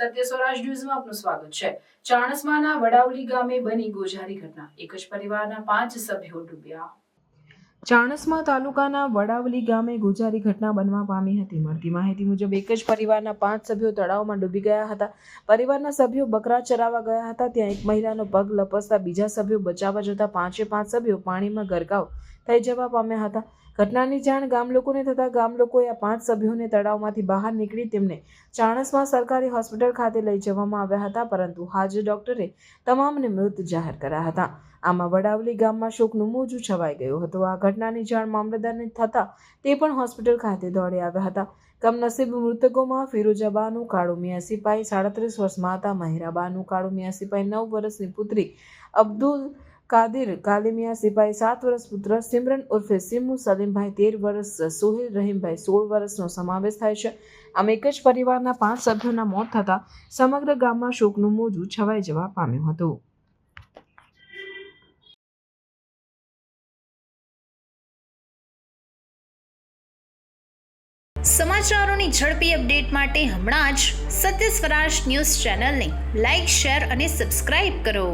સત્ય સ્વરાજ ન્યૂઝમાં આપનું સ્વાગત છે. ચાણસ્માના વડાવલી ગામે બની ગોઝારી ઘટના. એક જ પરિવારના પાંચ સભ્યો ડૂબ્યા. ચાણસ્મા તાલુકાના વડાવલી ગામે ગુજારી ઘટના બનવા પામી હતી. મળતી માહિતી મુજબ એક જ પરિવારના પાંચ સભ્યો તળાવમાં ડૂબી ગયા હતા. પરિવારના સભ્યો બકરા ચરાવવા ગયા હતા. ત્યાં એક મહિલાનો પગ લપસતા બીજા સભ્યો બચાવવા જતા પાંચે પાંચ સભ્યો પાણીમાં ગરકાવ થઈ જવા પામ્યા હતા. ઘટનાની જાણ ગામ લોકોને થતાં ગામ લોકોએ આ પાંચ સભ્યોને તળાવમાંથી બહાર નીકળી તેમને ચાણસમાં સરકારી હોસ્પિટલ ખાતે લઈ જવામાં આવ્યા હતા, પરંતુ હાજર ડોક્ટરે તમામને મૃત જાહેર કર્યા હતા. આમાં વડાવલી ગામમાં શોકનું મોજું છવાઈ ગયું હતું. આ ઘટનાની જાણ મામલતદારને થતાં તે પણ હોસ્પિટલ ખાતે દોડી આવ્યા હતા. કમનસીબ મૃતકોમાં ફિરોજાબાનું કાળુ મિયા સિપાઈ સાડત્રીસ વર્ષમાં હતા મહેરાબાનું કાળુ મિયા સિપાઈ નવ વર્ષની પુત્રી અબ્દુલ કાદિર, કાલિમિયા સિપાઈ સાત વર્ષ પુત્ર સિમરન ઉર્ફે સિમુ સલીમભાઈ તેર વર્ષ, સોહેલ રહીમભાઈ સોળ વર્ષનો સમાવેશ થાય છે. આમ એક જ પરિવારના પાંચ સભ્યોના મોત થતાં સમગ્ર ગામમાં શોકનું મોજું છવાઈ જવા પામ્યું હતું. સમાચારોની ઝડપી અપડેટ માટે હમણાં જ સત્ય સ્વરાજ ન્યૂઝ ચેનલને લાઇક શેર અને સબસ્ક્રાઇબ કરો.